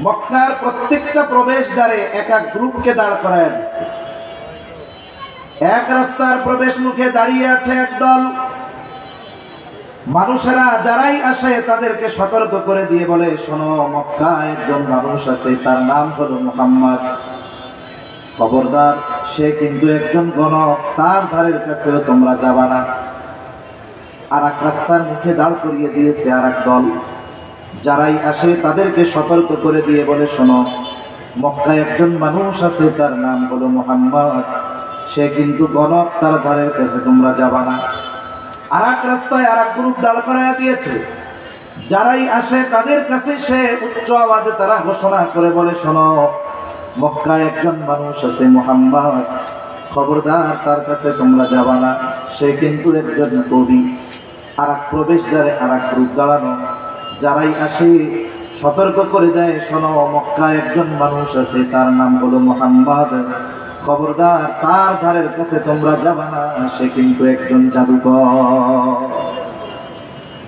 মক্কার প্রত্যেকটা প্রবেশ দ্বারে এক এক গ্রুপকে দাঁড় দিচ্ছে এক রাস্তার প্রবেশ মুখে দাঁড়িয়ে আছে একদল মানুষেরা যারাই আসে তাদেরকে সতর্ক করে দিয়ে বলে, শোনো মক্কা একজন মানুষ আছে, তার নাম হলো মোহাম্মদ। খবরদার, সে কিন্তু একজন গণক, তার ধারের কাছেও তোমরা যাবা না। আর এক রাস্তার মুখে দাঁড় করিয়ে দিয়েছে আর এক দল। যারাই আসে তাদেরকে সতর্ক করে দিয়ে বলে, শোনো, মক্কায় একজন মানুষ আছে, তার নাম হলো মোহাম্মদ। সে কিন্তু গণক, তার ধারের কাছে তোমরা যাবা না। আর এক রাস্তায় আর এক গ্রুপ দাঁড় করাইয়া দিয়েছে। যারাই আসে তাদের কাছে সে উচ্চ আওয়াজে তারা ঘোষণা করে বলে, শোনো, মক্কায় একজন মানুষ আছে, মোহাম্মদ। খবরদার, তার কাছে তোমরা যাবা না। সে কিন্তু একজন কবি। আর এক প্রবেশদ্বারে আর এক গ্রুপ দাঁড়ানো। যারাই আসে, সতর্ক করে দেয়, শোনো মক্কা একজন মানুষ আছে, তার নাম হলো মোহাম্মদ। খবরদার, তার ধারের কাছে তোমরা যাবা না, সে কিন্তু একজন জাদুকর।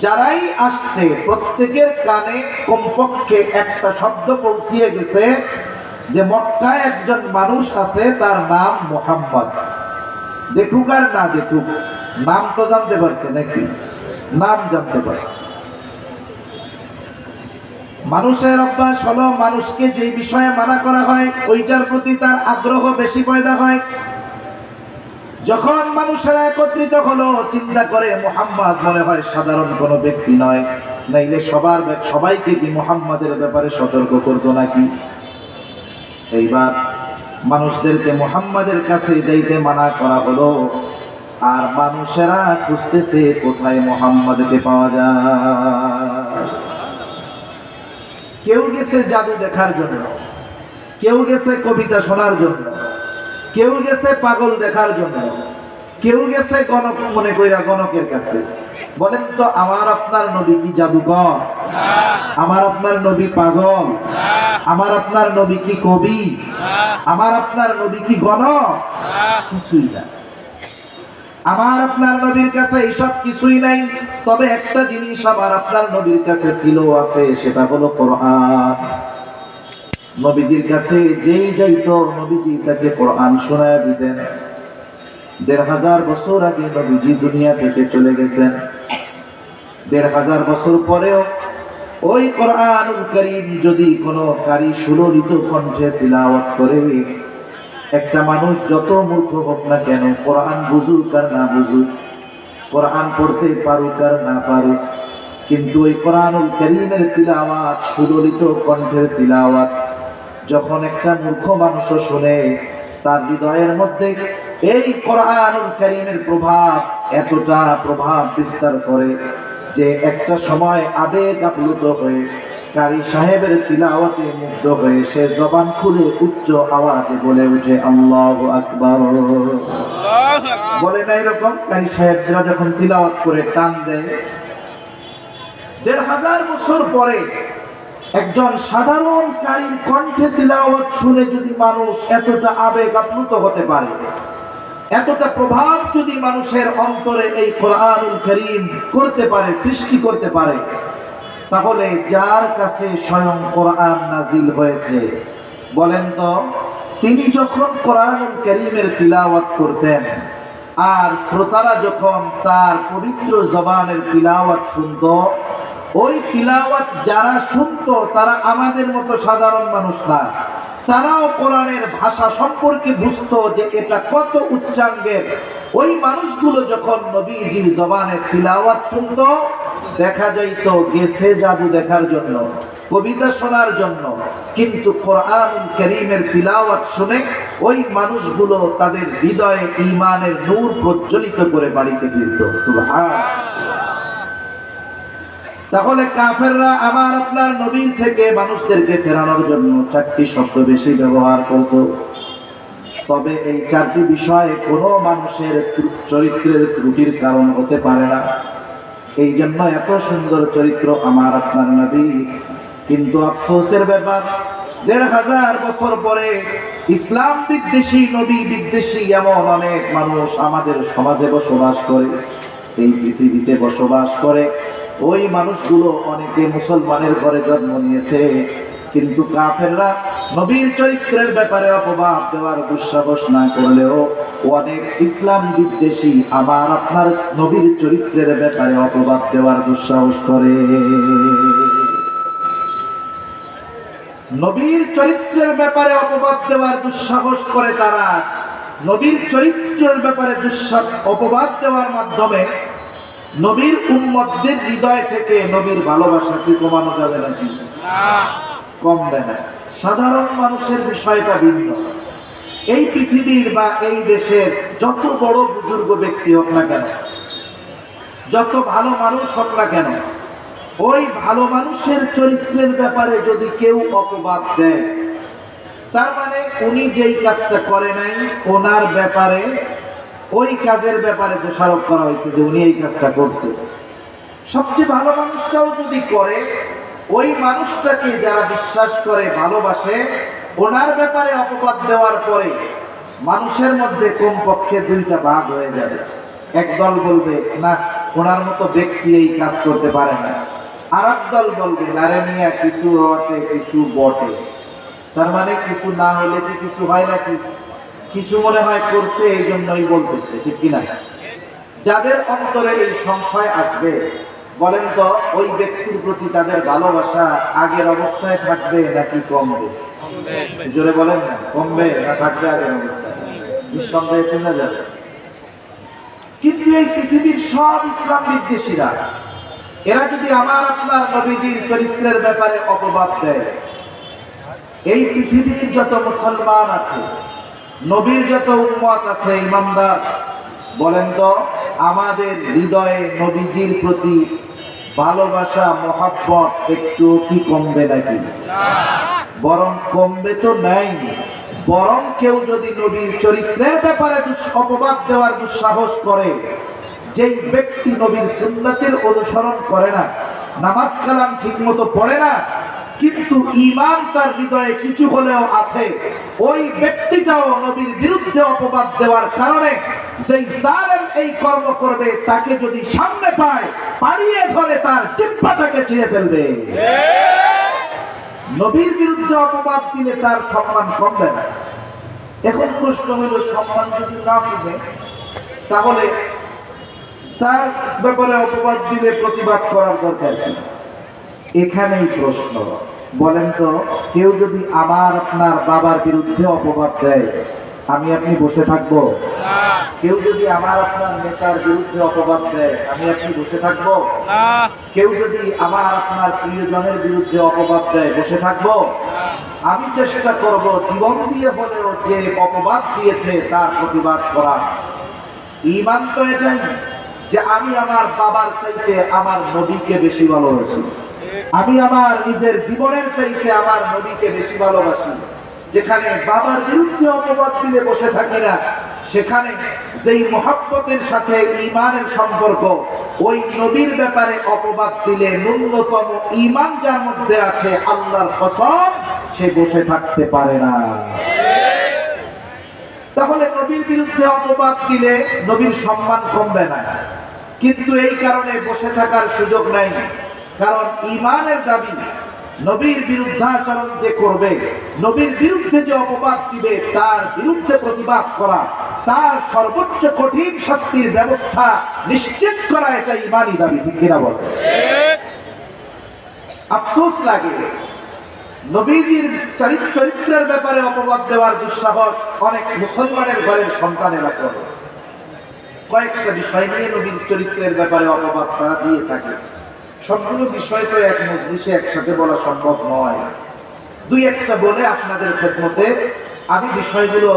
যারাই আসছে, প্রত্যেকের কানে, কমপক্ষে একটা শব্দ পৌঁছিয়ে গেছে যে মক্কায় একজন মানুষ আছে, তার নাম মোহাম্মদ। দেখুক আর না দেখুক, নাম তো জানতে পারছে নাকি? নাম জানতে পারছে। মানুষের অভ্যাস হলো মানুষকে যে বিষয়ে মানা করা হয়, ওইটার প্রতি তার আগ্রহ বেশি পয়দা হয়। যখন মানুষেরা একত্রিত হলো, চিন্তা করে মোহাম্মদ মনে হয় সাধারণ কোনো ব্যক্তি নয়। নাইলে সবার সবাইকে কি মোহাম্মদের ব্যাপারে সতর্ক করতো নাকি? এইবার মানুষদেরকে মোহাম্মদের কাছে যাইতে মানা করা হলো, আর মানুষেরা খুঁজতেছে কোথায় মোহাম্মদকে পাওয়া যায়। কেউ গেছে জাদু দেখার জন্য, কেউ গেছে কবিতা শোনার জন্য, কেউ গেছে পাগল দেখার জন্য, কেউ গেছে গণক মনে কইরা গণকের কাছে। বলেন তো, আমার আপনার নবী কি জাদুকর? আমার আপনার নবী পাগল? আমার আপনার নবী কি কবি? আমার আপনার নবী কি গণক? কিছুই না। আমার আপনার নবীর কাছে এইসব কিছুই নাই, তবে একটা জিনিস আমার আপনার নবীর কাছে ছিল, আছে, সেটা হলো কোরআন। নবীজির কাছে যেই যাইতো, নবীজি তাকে কোরআন শোনায় দিতেন। দেড় হাজার বছর আগে নবীজি দুনিয়া থেকে চলে গেছেন। দেড় হাজার বছর পরেও ওই কোরআনুল করিম যদি কোনো কারি সুললিত কণ্ঠে তিলাওয়াত করে একটা মানুষ যত মূর্খ হোক না কেন, কোরআন বুঝুক আর না বুঝুক, কোরআন পড়তে পারুক আর না পারুক, কিন্তু ওই কোরআনুল করিমের তিলাওয়াত, সুললিত কণ্ঠের তিলাওয়াত, যখন একটা মূর্খ মানুষ শুনে, তার হৃদয়ের মধ্যে এই কোরআনুল করিমের প্রভাব এতটা প্রভাব বিস্তার করে যে একটা সময় আবেগ আপ্লুত হয়ে কারি সাহেবের তিলাওয়াতে মুগ্ধ হয়ে সে জবান খুলে উচ্চ আওয়াজে বলে উঠে, আল্লাহ আকবার। বলে না এরকম? কারি সাহেবরা যখন তিলাওয়াত করে টান দেয়, দেড় হাজার বছর পরে একজন সাধারণ কারীর কণ্ঠে তিলাওয়াত শুনে যদি মানুষ এতটা আবেগ আপ্লুত হতে পারে, এতটা প্রভাব যদি মানুষের অন্তরে এই কোরআনুল করিম করতে পারে, সৃষ্টি করতে পারে তাহলে যার কাছে স্বয়ং কোরআন নাজিল হয়েছে, বলেন তো, তিনি যখন কোরআন করিমের তিলাওয়াত করতেন, আর শ্রোতারা যখন তার পবিত্র জবানের তিলাওয়াত শুনত, ওই তিলাওয়াত যারা শুনত তারা আমাদের মতো সাধারণ মানুষ না। তারাও কোরআনের ভাষা সম্পর্কে বুঝতো যে এটা কত উচ্চাঙ্গের। ওই মানুষগুলো যখন নবীজির জবানের তিলাওয়াত শুনতো, দেখা যাইতো গেছে জাদু দেখার জন্য, কবিতা শোনার জন্য। কিন্তু কোরআন করিমের তিলাওয়াত শুনে ওই মানুষগুলো তাদের হৃদয়ে ঈমানের নূর প্রজ্বলিত করে বাড়িতে ফিরত। সুবহান তাহলে কাফেররা আমার আপনার নবীর থেকে মানুষদেরকে ফেরানোর জন্য চারটি শব্দ বেশি ব্যবহার করত। তবে এই চারটি বিষয়ে কোনো মানুষের চরিত্রের ত্রুটির কারণ হতে পারে না। এই জন্য এত সুন্দর চরিত্র আমার আপনার নবী। কিন্তু আফসোসের ব্যাপার, দেড় হাজার বছর পরে ইসলাম বিদ্বেষী, নবী বিদ্বেষী এমন অনেক মানুষ আমাদের সমাজে বসবাস করে, এই পৃথিবীতে বসবাস করে। ওই মানুষগুলো অনেকে মুসলমানের ঘরে জন্ম নিয়েছে, কিন্তু কাফেররা নবীর চরিত্রের ব্যাপারে অপবাদ দেওয়ার দুঃসাহস না করলেও অনেক ইসলাম বিদ্বেষী আবার আপনার নবীর চরিত্রের ব্যাপারে অপবাদ দেওয়ার দুঃসাহস করে। নবীর চরিত্রের ব্যাপারে অপবাদ দেওয়ার দুঃসাহস করে তারা। নবীর চরিত্রের ব্যাপারে দুঃসাহ, অপবাদ দেওয়ার মাধ্যমে নবীর উম্মতদের হৃদয় থেকে নবীর ভালোবাসা কি কমানো যাবে নাকি? কমবে না। সাধারণ মানুষের বিষয়টা ভিন্ন। এই পৃথিবীর বা এই দেশের যত বড় বুজুর্গ ব্যক্তি হোক না কেন, যত ভালো মানুষ হোক না কেন, ওই ভালো মানুষের চরিত্রের ব্যাপারে যদি কেউ অপবাদ দেয়, তার মানে উনি যেই কাজটা করে নাই, ওনার ব্যাপারে ওই কাজের ব্যাপারে দোষারোপ করা হয়েছে যে উনি এই কাজটা করছে। সবচেয়ে ভালো মানুষটাও যদি করে, ওই মানুষটাকে যারা বিশ্বাস করে, ভালোবাসে, ওনার ব্যাপারে অপবাদ দেওয়ার পরে মানুষের মধ্যে কমপক্ষে দুইটা ভাগ হয়ে যাবে। একদল বলবে, না, ওনার মতো ব্যক্তি এই কাজ করতে পারে না। আর দল বলবে নারে মিয়া, কিছু রটে কিছু বটে। তার মানে কিছু না হলে যে কিছু হয় নাকি? কিছু মনে হয় করছে, এই জন্যই বলতেছে, ঠিক কিনা? যাদের অন্তরে এই সংশয় আসবে, বলেন তো, ওই ব্যক্তির প্রতি তাদের ভালোবাসা আগের অবস্থায় থাকবে নাকি কমবে? জোরে বলেন, কমবে না থাকবে আগের অবস্থায়? কিন্তু এই পৃথিবীর সব ইসলাম বিদ্বেষীরা, এরা যদি আমার আপনার নবীজির চরিত্রের ব্যাপারে অপবাদ দেয়, এই পৃথিবীর যত মুসলমান আছে নবীর যত উম্মত আছে, ইমানদার, বলেন তো, আমাদের হৃদয়ে নবীজির প্রতি ভালোবাসা, মহাব্বত একটু কি কমবে নাকি? বরং কমবে তো নাই। বরং কেউ যদি নবীর চরিত্রের ব্যাপারে অপবাদ দেওয়ার দুঃসাহস করে, যেই ব্যক্তি নবীর সুন্নাতের অনুসরণ করে না, নামাজ কালাম ঠিক মতো পড়ে না কিন্তু ইমান তার হৃদয়ে কিছু হলেও আছে। ওই ব্যক্তিটাও নবীর বিরুদ্ধে অপবাদ দেওয়ার কারণে সেই জালেম এই কর্ম করবে, তাকে যদি সামনে পায়, পাড়িয়ে ধরে তার চিপ্পাটাকে ছিঁড়ে ফেলবে। নবীর বিরুদ্ধে অপবাদ দিলে তার সম্মান কমবে না। এখন প্রশ্ন হলো, সম্মান যদি না কমে, তাহলে তার ব্যাপারে অপবাদ দিলে প্রতিবাদ করার দরকার এখানেই প্রশ্ন। বলেন তো, কেউ যদি আমার আপনার বাবার বিরুদ্ধে অপবাদ দেয়, আমি আপনি বসে থাকব? কেউ যদি আমার আপনার নেতার বিরুদ্ধে অপবাদ দেয়, আমি আপনি বসে থাকব? কেউ যদি আমার আপনার প্রিয়জনের বিরুদ্ধে অপবাদ দেয়, বসে থাকব? আমি চেষ্টা করব জীবন দিয়ে হলেও যে অপবাদ দিয়েছে তার প্রতিবাদ করা। ইমান তো এটাই যে আমি আমার বাবার চাইতে আমার নদীকে বেশি ভালোবাসি। আমি আমার নিজের জীবনের চাইতে আমার নবীকে বেশি ভালোবাসি। যেখানে বাবার বিরুদ্ধে অপবাদ দিলে বসে থাকি না, সেখানে যেই মহাব্বতের সাথে ইমানের সম্পর্ক, ওই নবীর ব্যাপারে অপবাদ দিলে ন্যূনতম ইমান যার মধ্যে আছে আল্লাহর কসম, সে বসে থাকতে পারে না। তাহলে নবীর বিরুদ্ধে অপবাদ দিলে নবীর সম্মান কমবে না। কিন্তু এই কারণে বসে থাকার সুযোগ নাই। কারণ ইমানের দাবি নবীর বিরুদ্ধাচরণ যে করবে, নবীর বিরুদ্ধে যে অপবাদ দিবে, তার বিরুদ্ধে প্রতিবাদ করা, তার সর্বোচ্চ কঠিন শাস্তির ব্যবস্থা নিশ্চিত করা, এটা ইমানই দাবি, ঠিক কিনা বলে? আফসোস লাগে। নবীজির চরিত- চরিত্রের ব্যাপারে অপবাদ দেওয়ার দুঃসাহস অনেক মুসলমানের ঘরের সন্তানেরা করে। কয়েকটা বিষয় নিয়ে নবীর চরিত্রের ব্যাপারে অপবাদ তারা দিয়ে থাকে। সবগুলো বিষয় তো এক মজলিসে একসাথে বলা সম্ভব নয়। দুই একটা বলে আপনাদের খেদমতে আমি বিষয়গুলো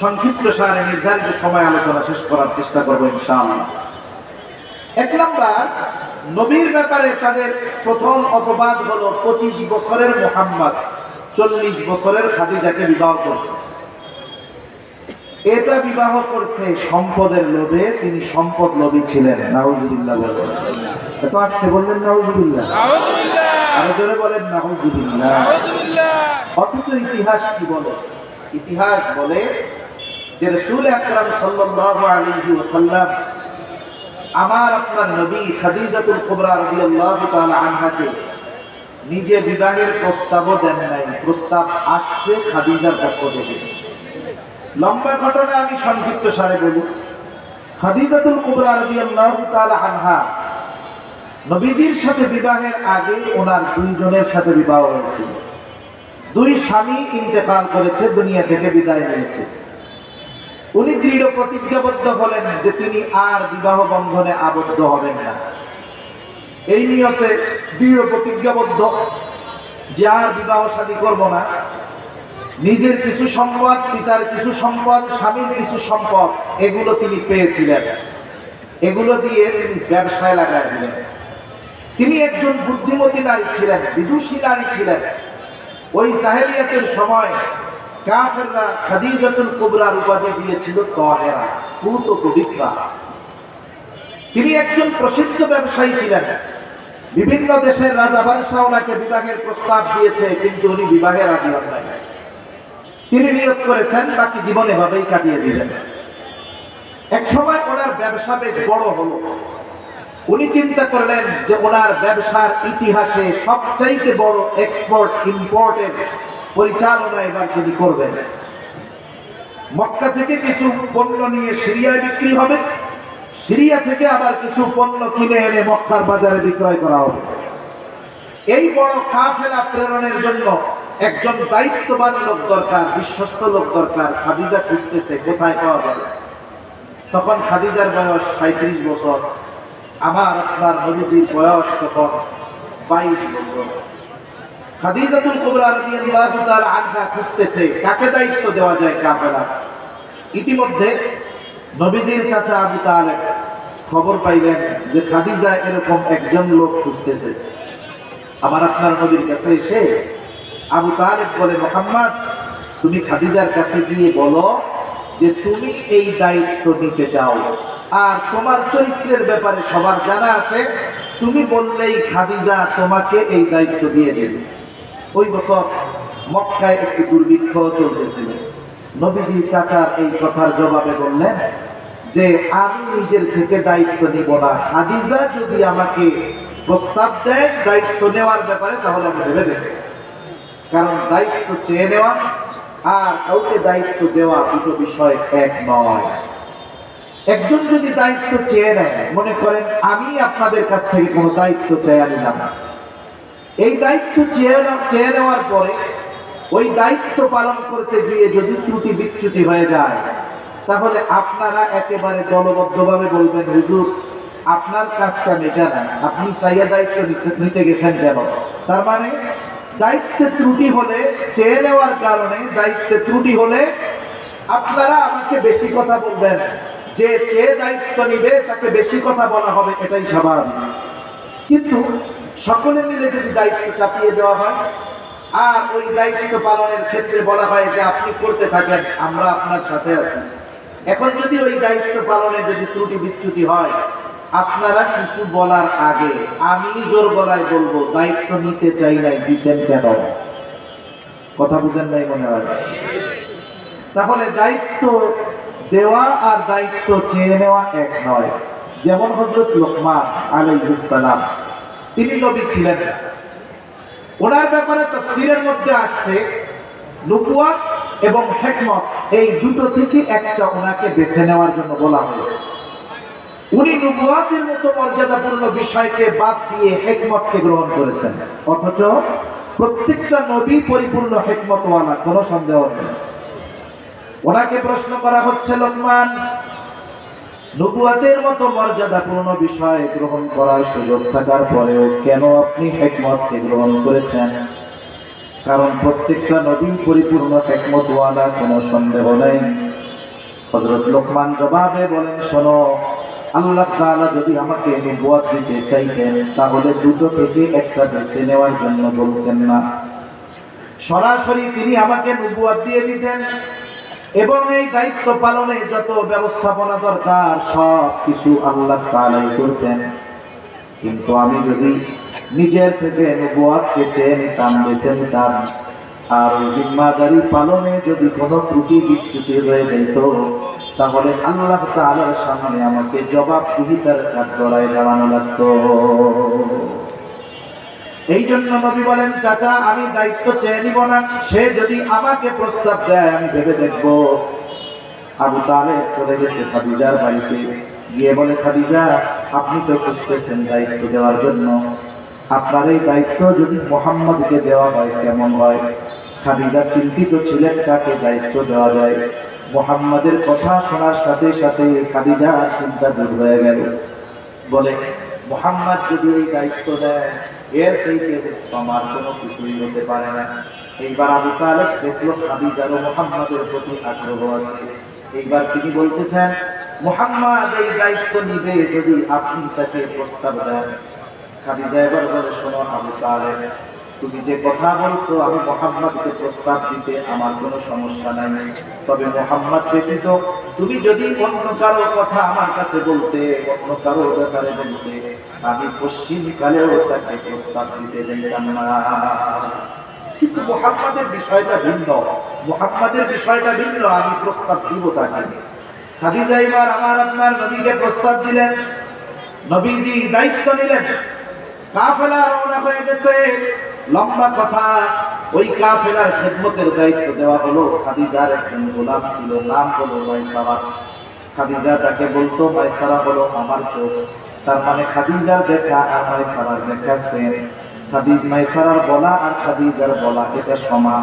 সংক্ষিপ্ত সারে নির্ধারিত সময় আলোচনা শেষ করার চেষ্টা করব ইনশাআল্লাহ। এক নাম্বার, নবীর ব্যাপারে তাদের প্রথম অপবাদ হলো পঁচিশ বছরের মোহাম্মদ, চল্লিশ বছরের খাদিজাকে বিবাহ করছে। এটা বিবাহ করছে সম্পদের লোভে তিনি সম্পদ লোভী ছিলেন। নাউজুবিল্লাহ বলেন। এত আসতে বললেন নাউজুবিল্লাহ। আরও জোরে বলেন নাউজুবিল্লাহ। অথচ ইতিহাস কি বলে? ইতিহাস বলে যে রসুল আকরাম সাল্লাল্লাহু আলাইহি ওয়াসাল্লাম আমার আপনার নবী খাদিজাতুল কুবরা রাদিয়াল্লাহু তাআলা আনহাকে নিজে বিবাহের প্রস্তাবও দেন নাই। প্রস্তাব আসছে খাদিজার পক্ষ থেকে। লম্বা ঘটনা আমি সংক্ষিপ্ত সারে বলি। খাদিজাতুল কুবরা রাদিয়াল্লাহু তাআলা আনহা, নবীজির সাথে বিবাহের আগে ওনার দুইজনের সাথে বিবাহ হয়েছিল। দুই স্বামী ইন্তেকাল করেছে, দুনিয়া থেকে বিদায় নিয়েছে। উনি দৃঢ় প্রতিজ্ঞাবদ্ধ হলেন যে তিনি আর বিবাহ বন্ধনে আবদ্ধ হবেন না। এই নিয়তে দৃঢ় প্রতিজ্ঞাবদ্ধ যে আর বিবাহ শাদী করব না। নিজের কিছু সম্পদ, পিতার কিছু সম্পদ, স্বামীর কিছু সম্পদ, এগুলো তিনি পেয়েছিলেন। এগুলো দিয়ে তিনি ব্যবসায় লাগাই দিলেন। তিনি একজন বুদ্ধিমতী নারী ছিলেন বিদুষী নারী ছিলেন। ওই জাহেলিয়াতের সময় কাফেররা খাদিজাতুল কুবরার উপাধি দিয়েছিল তহেরা, পূত পবিত্রা। তিনি একজন প্রসিদ্ধ ব্যবসায়ী ছিলেন। বিভিন্ন দেশের রাজা বাদশাহ ওনাকে বিবাহের প্রস্তাব দিয়েছে, কিন্তু উনি বিবাহে রাজি হন নাই। তিনি নিয়োগ করেছেন, বাকি জীবন এভাবেই কাটিয়ে দিলেন। এক সময় ওনার ব্যবসা বেশ বড় হলো। উনি চিন্তা করলেন যে ওনার ব্যবসার ইতিহাসে সবচাইতে বড় এক্সপোর্ট ইম্পোর্টের পরিচালনা এবার তিনি করবেন। মক্কা থেকে কিছু পণ্য নিয়ে সিরিয়ায় বিক্রি হবে। সিরিয়া থেকে আবার কিছু পণ্য কিনে এনে মক্কার বাজারে বিক্রয় করা হবে। এই বড় কাফেলা প্রেরণের জন্য একজন দায়িত্ববান লোক দরকার, বিশ্বস্ত লোক দরকার, খাদিজা খুঁজতেছে, কোথায় পাওয়া যাবে? তখন খাদিজার বয়স সাঁত্রিশ বছর, আমার আপনার নবীজির বয়স তখন বাইশ বছর। খাদিজাতুল কুবরা রাদিয়াল্লাহু তাআলা আনহা খুঁজতেছে, কাকে দায়িত্ব দেওয়া যায় কাফেলা ইতিমধ্যে নবীজির কাছে আবু তালেব খবর পাইলেন যে খাদিজা এরকম একজন লোক খুঁজতেছে। আমার আপনার নবীর কাছে এসে আবু তালেব বলে, মোহাম্মদ, তুমি খাদিজার কাছে গিয়ে বলো যে তুমি এই দায়িত্ব নিতে চাও। আর তোমার চরিত্রের ব্যাপারে সবার জানা আছে, তুমি বললেই খাদিজা তোমাকে এই দায়িত্ব দিয়ে দেবে। ওই বছর মক্কায় একটি দুর্ভিক্ষ চলতেছিল। নবীজি চাচার এই কথার জবাবে বললেন যে, আমি নিজের থেকে দায়িত্ব নিব না। খাদিজা যদি আমাকে প্রস্তাব দেয় দায়িত্ব নেওয়ার ব্যাপারে, তাহলে আমি ভেবে দেব কারণ দায়িত্ব চেয়ে নেওয়া আর কাউকে দায়িত্ব দেওয়া দুটো বিষয় এক নয়। একজন যদি দায়িত্ব চেয়ে নেয়, মনে করেন, আমি আপনাদের কাছ থেকে কোনো দায়িত্ব চেয়ে নিলাম এই দায়িত্ব চেয়ে চেয়ে নেওয়ার পরে ওই দায়িত্ব পালন করতে গিয়ে যদি ত্রুটি বিচ্যুতি হয়ে যায়, তাহলে আপনারা একেবারে দলবদ্ধভাবে বলবেন, হুজুর, আপনার কাজটা মেটা না আপনি চাইয়া দায়িত্ব নিতে গেছেন কেন? তার মানে দায়িত্বে ত্রুটি হলে চেয়ে নেওয়ার কারণে দায়িত্বে ত্রুটি হলে আপনারা আমাকে বেশি কথা বলবেন। যে চেয়ে দায়িত্ব নিবে তাকে বেশি কথা বলা হবে, এটাই স্বাভাবিক কিন্তু সকলে মিলে যদি দায়িত্ব চাপিয়ে দেওয়া হয়, আর ওই দায়িত্ব পালনের ক্ষেত্রে বলা হয় যে আপনি করতে থাকেন, আমরা আপনার সাথে আছি। এখন যদি ওই দায়িত্ব পালনে যদি ত্রুটি বিচ্যুতি হয় আপনারা কিছু বলার আগে আমি জোর গলায় বলব, দায়িত্ব নিতে চাই নাই দিচ্ছেন কেন? কথা বুঝেন নাই মনে হয়? তাহলে দায়িত্ব দেওয়া আর দায়িত্ব চেয়ে নেওয়া এক নয়। যেমন হজরত লোকমান আলাইহিসসালাম তিনি নবী ছিলেন। ওনার ব্যাপারে তফসিরের মধ্যে আসছে নুবুয়াত এবং হেকমত, এই দুটো থেকে একটা ওনাকে বেছে নেওয়ার জন্য বলা হয়েছে। উনি নুবুয়াতের মতো মর্যাদাপূর্ণ বিষয়কে বাদ দিয়ে হেকমতকে গ্রহণ করেছেন। অথচ প্রত্যেকটা নবী পরিপূর্ণ হেকমতওয়ালা, কোনো সন্দেহ নেই। ওনাকে প্রশ্ন করা হচ্ছে, লোকমান, নবুয়াতের মতো মর্যাদাপূর্ণ বিষয় গ্রহণ করার সুযোগ থাকার পরেও কেন আপনি হেকমতকে গ্রহণ করেছেন? কারণ প্রত্যেকটা নবী পরিপূর্ণ হেকমতওয়ালা, কোনো সন্দেহ নেই। হজরত লোকমান জবাবে বলেন, শোনো আল্লাহ তাআলা যদি আমাকে নবুয়াত দিতে চাইতেন, তাহলে দুটো থেকে একটা বেছে নেওয়ার জন্য বলতেন না। সরাসরি তিনি আমাকে নবুয়াত দিয়ে দিতেন এবং এই দায়িত্ব পালনে যত ব্যবস্থাপনা দরকার, সব কিছু আল্লাহ তাআলাই করতেন। কিন্তু আমি যদি নিজের থেকে নবুয়াতকে চেয়ে নিতাম, বেছে নিতাম, আর জিম্মাদারি পালনে যদি কোনো ত্রুটি বিচ্যুতি হয়ে যেত তাহলে আল্লাহ তাআলার সামনে আমাকে জবাবদিহিতার কাঠগড়ায় দাঁড়ানো লাগতো। এই জন্য নবী বলেন, চাচা, আমি দায়িত্ব চেয়ে নিব না। সে যদি আমাকে প্রস্তাব দেয়, আমি ভেবে দেখব। আবু তালেব চলে গেছে খাদিজার বাড়িতে। গিয়ে বলে, খাদিজা, আপনি তো খুঁজতেছেন দায়িত্ব দেওয়ার জন্য। আপনার এই দায়িত্ব যদি মোহাম্মদকে দেওয়া হয়, কেমন হয়? খাদিজা চিন্তিত ছিলেন তাকে দায়িত্ব দেওয়া যায়? মোহাম্মদের কথা শোনার সাথে সাথে খাদিজার চিন্তা দূর হয়ে গেল। বলে, মোহাম্মদ যদি এই দায়িত্ব দেয়, এর চাইতে আমার কোনো কিছুই হতে পারে না। এইবার আবু তালেব দেখল খাদিজার ও মোহাম্মদের প্রতি আগ্রহ আছে। এইবার তিনি বলতেছেন, মোহাম্মদ এই দায়িত্ব নিবে যদি আপনি তাকে প্রস্তাব দেন। খাদিজা এবার বলে, শোনো আবু তালেব তুমি যে কথা বলছো, আমি মোহাম্মদকে প্রস্তাব দিতে আমার কোনো সমস্যা নাই। তবে মোহাম্মদ ব্যতীত তুমি যদি অন্য কারও কথা আমার কাছে বলতে, অন্য কারও ব্যাপারে বলতে, আমি পশ্চিম কালেও তাকে প্রস্তাব দিতে দিতাম না। কিন্তু মোহাম্মদের বিষয়টা ভিন্ন। মোহাম্মদের বিষয়টা ভিন্ন, আমি প্রস্তাব দিব তাকে। খাদিজা এবার আমার আপনার নবীকে প্রস্তাব দিলেন। নবীজি দায়িত্ব নিলেন। কাফেলা রওনা হয়ে গেছে। লম্বা কথা, ওই কাফেলার খেদমতের দায়িত্ব দেওয়া হলো খাদিজার একজন গোলাম ছিল, নাম হলো মাইসারা। খাদিজা তাকে বলতো, মাইসারা হলো আমার চোখ। তার মানে খাদিজার দেখা আর মাইসারার দেখা সেম খাদিজ মাইসারার বলা আর খাদিজার বলা এটা সমান।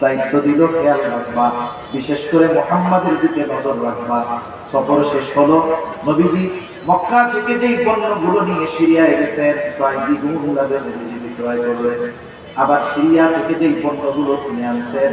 দায়িত্ব দিল খেয়াল রাখবা, বিশেষ করে মোহাম্মদের দিকে নজর রাখবা। সফর শেষ হলো, নবীজি মক্কা থেকে যেই পণ্যগুলো নিয়ে সিরিয়ায় গেছেন, প্রায় দ্বিগুণ আবার সিরিয়া থেকে যেই পণ্যগুলো নিয়ে আনছেন